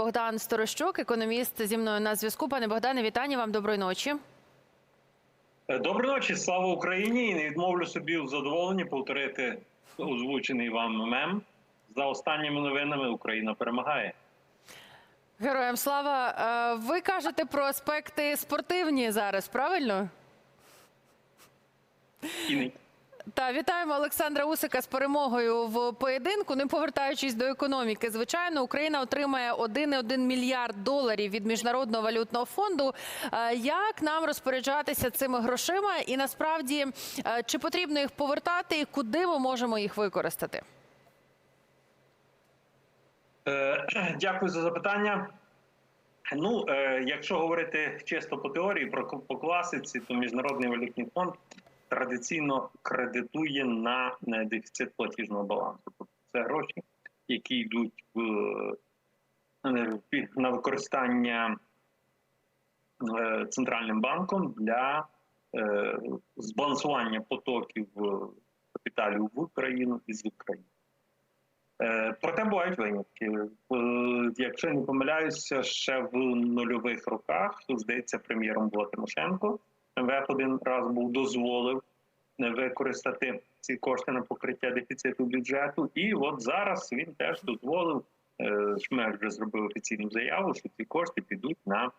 Богдан Сторощук, економіст зі мною на зв'язку. Пане Богдане, вітання вам. Доброї ночі. Е, Доброї ночі, слава Україні! І не відмовлю собі в задоволенні повторити озвучений вам мем. За останніми новинами Україна перемагає. Героям слава. Е, Ви кажете про аспекти спортивні зараз, правильно? І не Та вітаємо Олександра Усика з перемогою в поєдинку. Не повертаючись до економіки, звичайно, Україна отримає 1,1 мільярд доларів від міжнародного валютного фонду. Е, Як нам розпоряджатися цими грошима? І насправді е, чи потрібно їх повертати, і куди ми можемо їх використати? Е, Дякую за запитання. Ну, якщо говорити чисто по теорії, про по класиці, то міжнародний валютний фонд традиційно кредитує на дефіцит платіжного балансу. Тобто це гроші, які йдуть в, е, на використання е, центральним банком для е, збалансування потоків капіталів в Україну і з України. Проте бувають винятки. Якщо не помиляюся, ще в нульових роках здається, прем'єром була Тимошенко. МВФ один раз був дозволив не використати ці кошти на покриття дефіциту бюджету. І от зараз він теж дозволив. е, Шмер вже зробив офіційну заяву, що ці кошти підуть на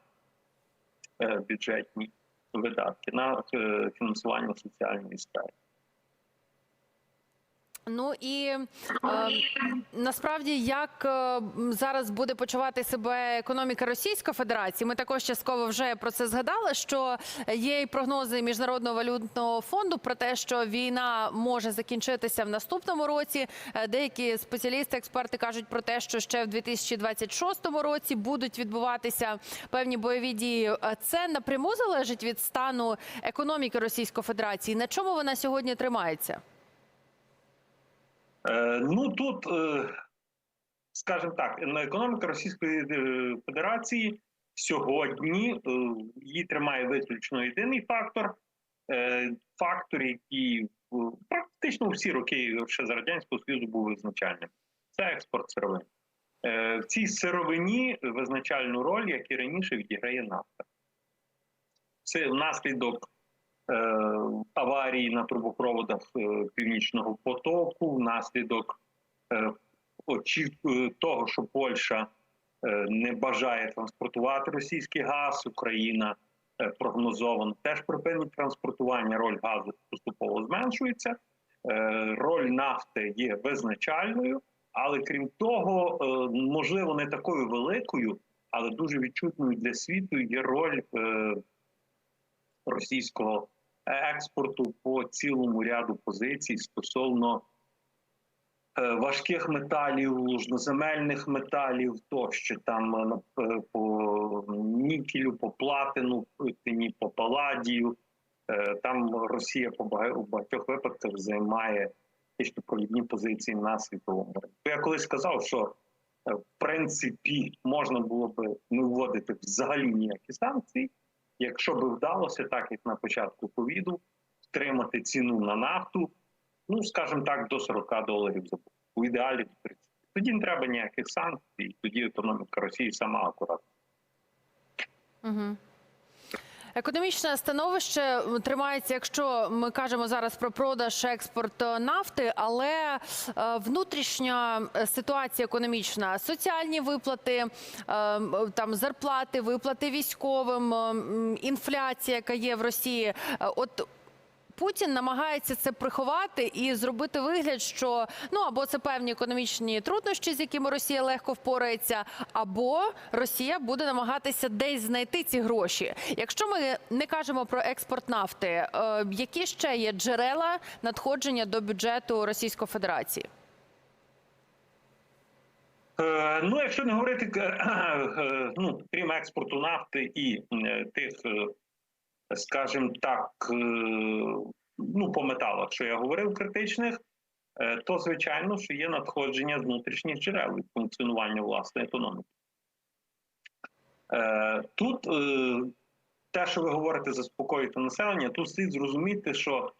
е, бюджетні видатки, на е, фінансування соціальної сфери. Ну і е, насправді як е, зараз буде почувати себе економіка Російської Федерації? Ми також частково вже про це згадали. Що є і прогнози міжнародного валютного фонду про те, що війна може закінчитися в наступному році. Е, Деякі спеціалісти, експерти кажуть про те, що ще в 2026 році будуть відбуватися певні бойові дії. Е, Це напряму залежить від стану економіки Російської Федерації. На чому вона сьогодні тримається? Е, Ну тут, е, скажімо так, економіка Російської е, Федерації сьогодні її тримає виключно єдиний фактор. Фактор, який практично всі роки ще за радянського союзу був визначальним. Це експорт сировини. Е, В цій сировині визначальну роль, як і раніше, відіграє нафта. Це внаслідок аварії на трубопроводах е, Північного потоку, внаслідок е, е, того, що Польща е, не бажає транспортувати російський газ, Україна е, прогнозовано теж припинить транспортування. Роль газу поступово зменшується. Е, Роль нафти є визначальною, але крім того, е, можливо, не такою великою, але дуже відчутною для світу є роль е, російського експорту по цілому ряду позицій стосовно е, важких металів, лужноземельних металів, тощо там е, е, по нікелю, по платину, по паладію. Там Росія по бага- багатьох випадках займає фактично провідні позиції на світовому ринку. Я колись сказав, що в принципі можна було би не вводити взагалі ніякі санкції, якщо би вдалося, так як на початку ковіду, втримати ціну на нафту, ну скажімо так, до 40 доларів за куб. у ідеалі до 30. Тоді не треба ніяких санкцій, тоді економіка Росії сама акуратна. Угу. Економічне становище тримається, якщо ми кажемо зараз про продаж експорт е, нафти, але е, внутрішня е, ситуація економічна, соціальні виплати, там зарплати, виплати військовим, інфляція, яка є в Росії. От Путін намагається це приховати і зробити вигляд, що ну або це певні економічні труднощі, з якими Росія легко впорається, або Росія буде намагатися десь знайти ці гроші. Якщо ми не кажемо про експорт нафти, е, які ще є джерела надходження до бюджету Російської Федерації? Е, Ну, якщо не говорити е, ну, крім експорту нафти і тих, скажімо так, е, ну по металах, що я говорив, критичних, е, то звичайно, що є надходження з внутрішніх джерел від функціонування власної економіки. Е, Тут те, що ви говорите, заспокоїти населення, тут слід зрозуміти, що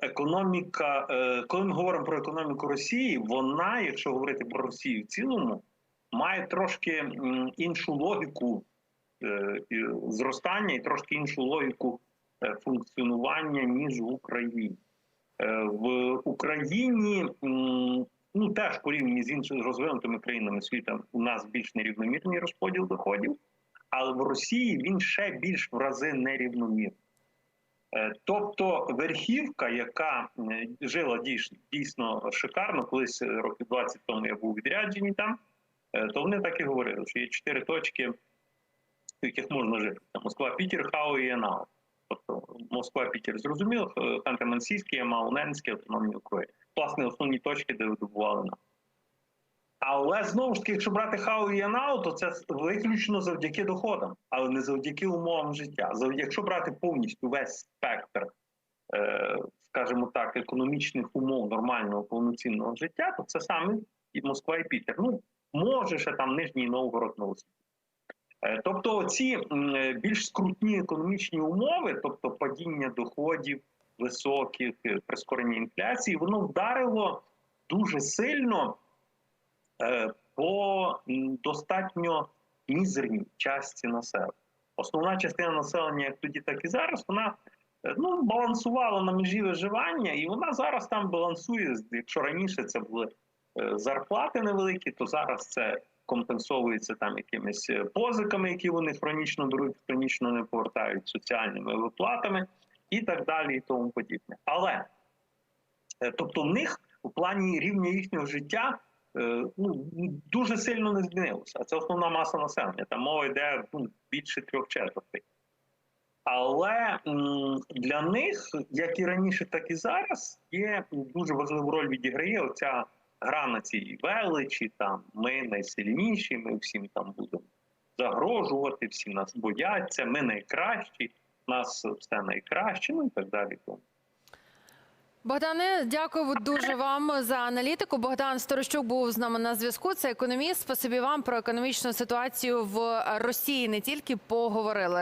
економіка, коли ми говоримо про економіку Росії, вона, якщо говорити про Росію в цілому, має трошки іншу логіку зростання і трошки іншу логіку е, функціонування ніж в Україні. Е, В Україні ну теж порівняно з іншими розвинутими країнами світу у нас більш нерівномірний розподіл доходів, але в Росії він ще більш в рази нерівномірний. Е, Тобто верхівка, яка е, жила дійсно, шикарно, колись е, років 20 тому я був у відрядженні там, е, то вони так і говорили, що є чотири точки, в яких можна жити: Москва, Пітер, Хау і Янау. Тобто Москва, Пітер зрозуміло, Ханты-Мансійський, Ямал-Ненський, автономні округи. Власне, основні точки, де видобували нафту. Але знову ж таки, якщо брати Хау і Янау, то це виключно завдяки доходам, але не завдяки умовам життя. Якщо брати повністю весь спектр, е, скажімо так, економічних умов нормального повноцінного життя, то це саме і Москва і Пітер. Ну, може ще там Нижній Новгород. Е, Тобто, ці більш скрутні економічні умови, тобто падіння доходів високих, е, прискорення інфляції, воно вдарило дуже сильно е, по достатньо мізерній частці населення. Основна частина населення, як тоді, так і зараз, вона е, ну, балансувала на межі виживання, і вона зараз там балансує. Якщо раніше це були е, зарплати невеликі, то зараз це компенсовується там якимись е, позиками, які вони хронічно беруть, хронічно не повертають соціальними виплатами і так далі, і тому подібне. Але е, тобто в них у плані рівня їхнього життя е, ну, дуже сильно не змінилося. А це основна маса населення. Там мова йде ну, більше трьох четвертей. Але для них, як і раніше, так і зараз, є дуже важливу роль відіграє оця гра на цій величі. Там ми найсильніші, ми всім там будемо загрожувати, всі нас бояться, ми найкращі, нас все найкраще, ну і так далі. Богдане, дякую дуже вам за аналітику. Богдан Сторощук був з нами на зв'язку. Це економіст. Спасибі вам про економічну ситуацію в Росії. Не тільки поговорили.